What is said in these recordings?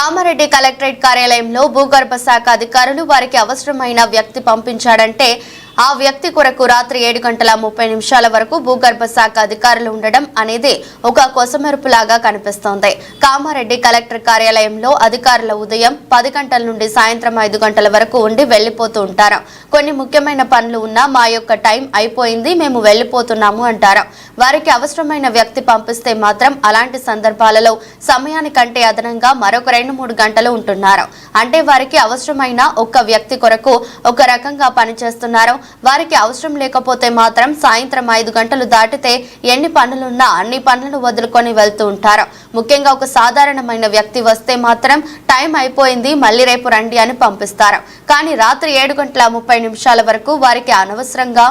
Kamareddy collectorate కార్యాలయంలో భూగర్భ శాఖ అధికారులు వారికి అవసరమైన వ్యక్తి పంపించాడంటే ఆ వ్యక్తి కొరకు రాత్రి ఏడు గంటల ముప్పై నిమిషాల వరకు భూగర్భ శాఖ అధికారులు ఉండడం అనేది ఒక కొసమెరుపులాగా కనిపిస్తోంది. కామారెడ్డి కలెక్టర్ కార్యాలయంలో అధికారుల ఉదయం పది గంటల నుండి సాయంత్రం ఐదు గంటల వరకు ఉండి వెళ్ళిపోతూ ఉంటారు. కొన్ని ముఖ్యమైన పనులు ఉన్నా మా యొక్క టైం అయిపోయింది మేము వెళ్ళిపోతున్నాము అంటారు. వారికి అవసరమైన వ్యక్తి పంపిస్తే మాత్రం అలాంటి సందర్భాలలో సమయానికంటే అదనంగా మరొక రెండు మూడు గంటలు ఉంటున్నారు. అంటే వారికి అవసరమైన ఒక్క వ్యక్తి కొరకు ఒక రకంగా పనిచేస్తున్నారు. వారికి అవసరం లేకపోతే మాత్రం సాయంత్రం ఐదు గంటలు దాటితే ఎన్ని పనులున్నా అన్ని పనులను వదులుకొని వెళ్తూ ఉంటారు. ముఖ్యంగా ఒక సాధారణమైన వ్యక్తి వస్తే మాత్రం టైం అయిపోయింది మళ్ళీ రేపు రండి అని పంపిస్తారు. కానీ రాత్రి ఏడు గంటల ముప్పై నిమిషాల వరకు వారికి అనవసరంగా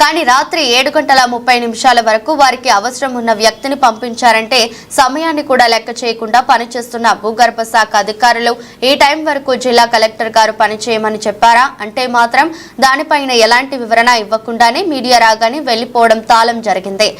కానీ రాత్రి ఏడు గంటల ముప్పై నిమిషాల వరకు వారికి అవసరం ఉన్న వ్యక్తిని పంపించారంటే సమయాన్ని కూడా లెక్క చేయకుండా పనిచేస్తున్న భూగర్భ శాఖ అధికారులు ఈ టైం వరకు జిల్లా కలెక్టర్ గారు పనిచేయమని చెప్పారా? అంటే మాత్రం దానిపైన ఎలాంటి వివరణ ఇవ్వకుండానే మీడియా రాగానే వెళ్ళిపోవడం తాళం జరిగింది.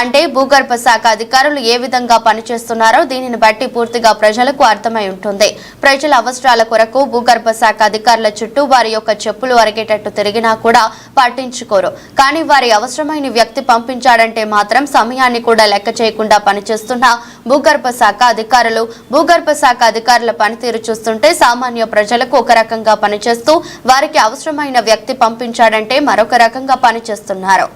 అంటే భూగర్భ శాఖ అధికారులు ఏ విధంగా పనిచేస్తున్నారో దీనిని బట్టి పూర్తిగా ప్రజలకు అర్థమై ఉంటుంది. ప్రజల అవసరాల కొరకు భూగర్భ శాఖ అధికారుల చుట్టూ వారి యొక్క చెప్పులు అరిగేటట్టు తిరిగినా కూడా పట్టించుకోరు. కానీ వారి అవసరమైన వ్యక్తి పంపించాడంటే మాత్రం సమయాన్ని కూడా లెక్క చేయకుండా పనిచేస్తున్న భూగర్భ శాఖ అధికారులు భూగర్భ శాఖ అధికారుల పనితీరు చూస్తుంటే సామాన్య ప్రజలకు ఒక రకంగా పనిచేస్తూ వారికి అవసరమైన వ్యక్తి పంపించాడంటే మరొక రకంగా పనిచేస్తున్నారు.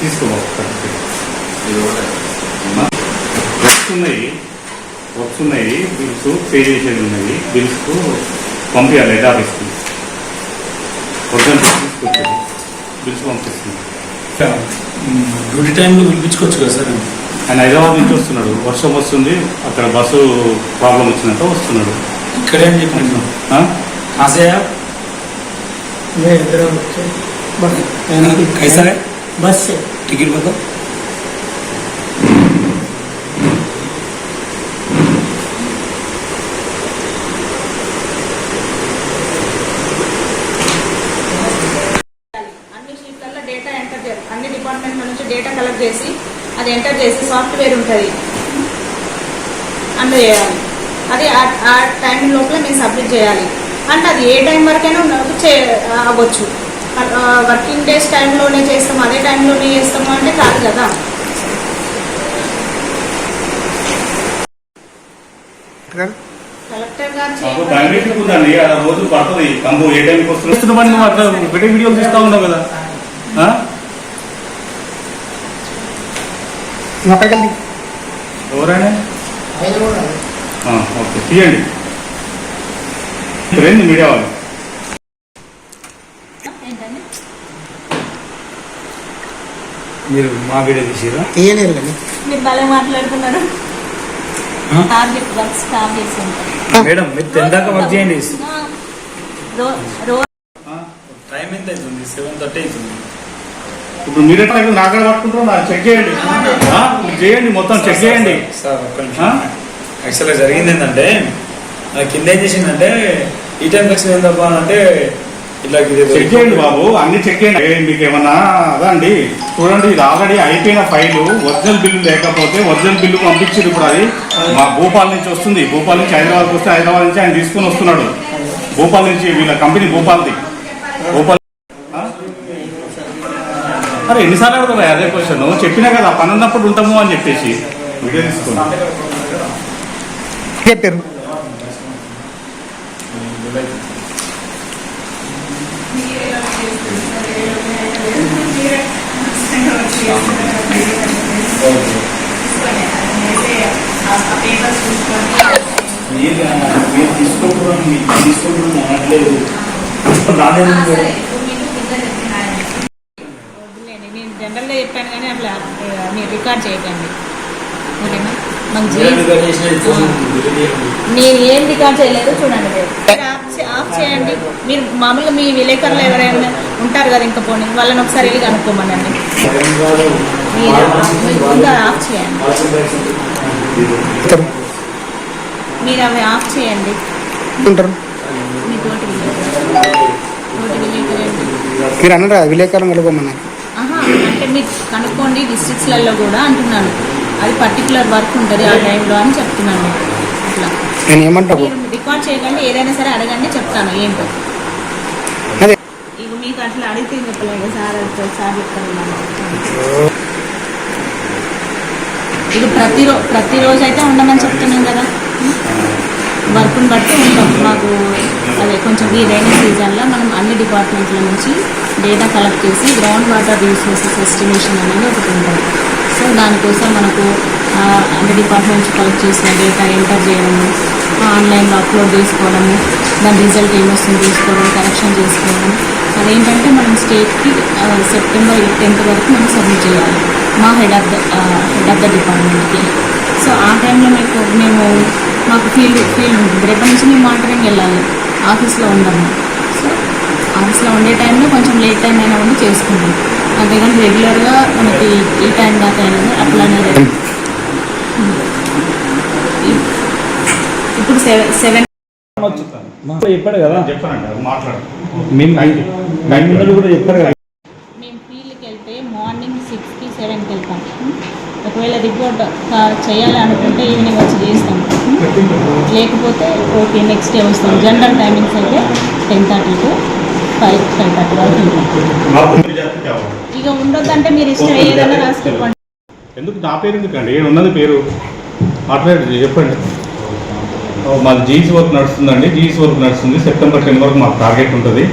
తీసుకోమా వర్క్స్ ఉన్నాయి వర్క్స్ ఉన్నాయి బిల్స్ పే చేసేది ఉన్నాయి. బిల్స్ పంపించాలి హెడ్ ఆఫీస్కి పొద్దున్న తీసుకొచ్చేది పిలిచి పంపిస్తుంది సార్ డ్యూటీ టైంలో పిలిపించుకోవచ్చు కదా సార్. ఆయన హైదరాబాద్ నుంచి వస్తున్నాడు. వర్షం వస్తుంది అక్కడ బస్సు ప్రాబ్లం వచ్చినట్టు వస్తున్నాడు. ఇక్కడే అని చెప్పాను హైదరాబాద్ బస్. టికెట్ పక్కన అది ఎంటర్ చేసి సాఫ్ట్వేర్ ఉంటుంది. అందులో చేయాలి. అది ఆ- టైం లోపల మేము సబ్మిట్ చేయాలి. అంటే అది ఏ టైం వరకైనా చే అవ్వచ్చు. వర్కింగ్ డేస్ టైంలోనే చేస్తాము అదే టైంలోనే చేస్తాము అంటే కాదు కదా. రోజు పడుతుంది. ఏ టైంకి వస్తుంది వీడియోలు తీస్తా ఉన్నావు కదా? మొక్కకెళ్ళి ఎవరైనా? ఓకే. మీడియా వాళ్ళు. మీరు మా వీడియో తీసిరా? తీయలేరు మీరు భలే మాట్లాడుతున్నారు. మేడం మీరు తిందాక వర్క్ చేయండి. టైం ఎంత అవుతుంది? సెవెన్ థర్టీ అవుతుంది. ఇప్పుడు మీరు ఎట్లా నాగడ పట్టుకుంటారో నాకు చెక్ చేయండి. చేయండి మొత్తం చెక్ చేయండి. సార్ ఒక్క ఆ? నిమిషం యాక్చువల్గా జరిగింది ఏంటంటే కింద ఏం చేసిందంటే ఈ టైం వచ్చింది ఏంటప్ప అంటే ఇట్లా చెక్ చేయండి బాబు అన్ని చెక్ చేయండి. మీకు ఏమన్నా అదా అండి? చూడండి ఇది ఆల్రెడీ అయిపోయిన ఫైలు ఒరిజినల్ బిల్లు లేకపోతే ఒరిజినల్ బిల్లు పంపించారు ఇప్పుడు అది. మా భూపాల్ నుంచి వస్తుంది. భూపాల్ నుంచి హైదరాబాద్ వస్తే హైదరాబాద్ నుంచి ఆయన తీసుకొని వస్తున్నాడు. భూపాల్ నుంచి వీళ్ళ కంపెనీ భూపాల్ది. భూపాల్? అరే ఎన్నిసార్లు కూడా అదే క్వశ్చన్ చెప్పినా కదా పని ఉన్నప్పుడు ఉంటాము అని చెప్పేసి. వీడియో తీసుకోండి చెప్పారు తీసుకోకూడదు తీసుకోకూడదు అనట్లేదు. రాలేదు జనరల్గా చెప్పాను కానీ అట్లా మీరు రికార్డ్ చేయకండి. ఓకేనా? నేను ఏం రికార్డ్ చేయలేదు చూడండి మీరు. ఆఫ్ చేయండి. మీరు మామూలుగా మీ విలేకరులు ఎవరైనా ఉంటారు కదా ఇంకా పోనీ వాళ్ళని ఒకసారి వెళ్ళి కనుక్కోమనండి. మీరు ఆఫ్ చేయండి. మీరు అవి ఆఫ్ చేయండి. ఉంటారు. మీ తోటి విలేకరు తోటి విలేకరు కలుపుకోమన్నారు ఆహా అంటే మీరు కనుక్కోండి డిస్ట్రిక్ట్స్లలో కూడా అంటున్నాను అది పర్టికులర్ వర్క్ ఉంటుంది ఆ టైంలో అని చెప్తున్నాను అట్లా. నేను ఏమంటావు? రికార్డ్ చేయకండి ఏదైనా సరే అడగండి చెప్తాను. ఏంటో. ఇక మీకు అట్లా అడిగితే చెప్పలేదు సార్ సార్ చెప్తాను ఇక ప్రతిరో ప్రతిరోజు అయితే ఉండమని చెప్తున్నాం కదా. వర్క్ని బట్టి ఉంటాం మాకు కొంచెం ఈ రైనీ సీజన్లో మనం అన్ని డిపార్ట్మెంట్ల నుంచి డేటా కలెక్ట్ చేసి గ్రౌండ్ వాటర్ రీసోర్సెస్ ఎస్టిమేషన్ అనేది ఒకటి ఉంటుంది. సో దానికోసం మనకు అన్ని డిపార్ట్మెంట్స్ కలెక్ట్ చేసిన డేటా ఎంటర్ చేయడము ఆన్లైన్లో అప్లోడ్ చేసుకోవడము దాని రిజల్ట్ ఏమొస్తుంది తీసుకోవడం కరెక్షన్ చేసుకోవడం. అదేంటంటే మనం స్టేట్కి సెప్టెంబర్ టెన్త్ వరకు మనం సబ్మిట్ చేయాలి. మా head of the head of the డిపార్ట్మెంట్కి. సో ఆ టైంలో మీకు మేము మాకు ఫీల్డ్ ఫీల్డ్ ఉంటుంది. రేపటి నుంచి మేము మానిటరింగ్ వెళ్ళాలి. ఆఫీస్లో ఉండము. సో ఆఫీస్లో ఉండే టైంలో కొంచెం లేట్ టైం అయినా ఉండి చేసుకుంటాం. అంతేగాని రెగ్యులర్గా మనకి ఈ టైం దాకా అయినది అట్లానే ఇప్పుడు సెవెన్ సెవెన్ చెప్పాడు కూడా చెప్పారు కదా. మేము ఫీల్డ్కి వెళ్తే మార్నింగ్ సిక్స్కి సెవెన్కి వెళ్తాం. ఒకవేళ రిపోర్ట్ చేయాలి అనుకుంటే ఈవినింగ్ వచ్చి చేస్తాం. లేకపోతే ఓకే నెక్స్ట్ డే వస్తాం. జనరల్ టైమింగ్స్ అయితే ten thirty to five five thirty వరకు. ఇక ఉండొద్దంటే మీరు ఇష్టం ఏదైనా రాసుకోండి. ఎందుకు? నా పేరు ఎందుకండి? ఏడు ఉన్నది పేరు? మాట్లాడండి చెప్పండి. మాది జీన్స్ వర్క్ నడుస్తుందండి. జీన్స్ వర్క్ నడుస్తుంది. సెప్టెంబర్ టెన్ వరకు మాకు టార్గెట్ ఉంటుంది.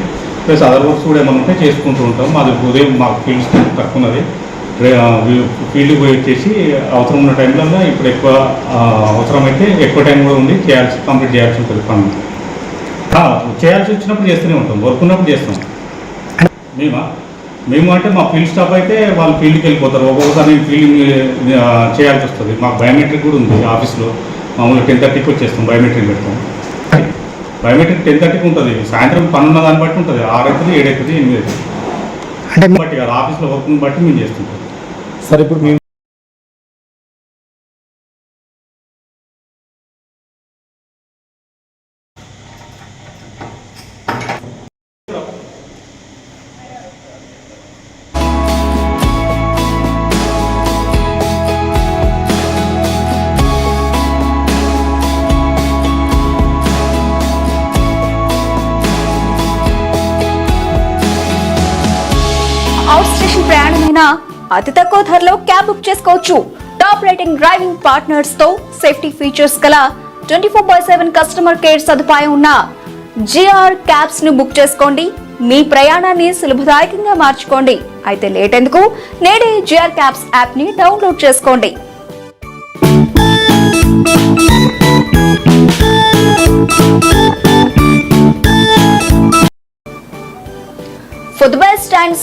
ప్లస్ అదర్ వర్క్స్ కూడా ఏమైనా ఉంటే చేసుకుంటూ ఉంటాం. మాది ఉదయం మాకు ఫీల్డ్ స్ట్రెంత్ తక్కువ ఉన్నది. ఫీల్డ్కి పోయి వచ్చేసి అవసరం ఉన్న టైంలో ఇప్పుడు ఎక్కువ అవసరమైతే ఎక్కువ టైం కూడా ఉండి చేయాల్సి కంప్లీట్ చేయాల్సి ఉంటుంది పనులు. చేయాల్సి వచ్చినప్పుడు చేస్తూనే ఉంటాం వర్క్ ఉన్నప్పుడు చేస్తాం. మేమా? మేము అంటే మా ఫీల్డ్ స్టాఫ్ అయితే వాళ్ళు ఫీల్డ్కి వెళ్ళిపోతారు. ఒక్కొక్కసారి ఫీల్డింగ్ చేయాల్సి వస్తుంది. మాకు బయోమెట్రిక్ కూడా ఉంది ఆఫీస్లో. మామూలుగా టెన్ థర్టీకి వచ్చేస్తాం బయోమెట్రిక్ పెడతాం. బయోమెట్రిక్ టెన్ థర్టీకి ఉంటుంది. సాయంత్రం పని ఉన్న దాన్ని బట్టి ఉంటుంది. ఆరు అవుతుంది ఏడు అవుతుంది ఎనిమిది అవుతుంది బట్టి కాదు ఆఫీస్లో వర్క్ని బట్టి మేము చేస్తుంటాం. సార్ ఇప్పుడు మేము అవుట్ స్టేషన్ ప్రయాణమైనా అతి తక్కువ ధరలో క్యాబ్ బుక్ చేసుకోవచ్చు. టాప్ రేటింగ్ డ్రైవింగ్ పార్ట్నర్స్తో సేఫ్టీ ఫీచర్స్ గల twenty four by seven customer care సదుపాయం ఉన్న జిఆర్ క్యాబ్స్ను బుక్ చేసుకోండి. మీ ప్రయాణాన్ని సులభదాయకంగా మార్చుకోండి. అయితే లేట్ ఎందుకు? నేడే జిఆర్ క్యాబ్స్ యాప్ని డౌన్లోడ్ చేసుకోండి. For stands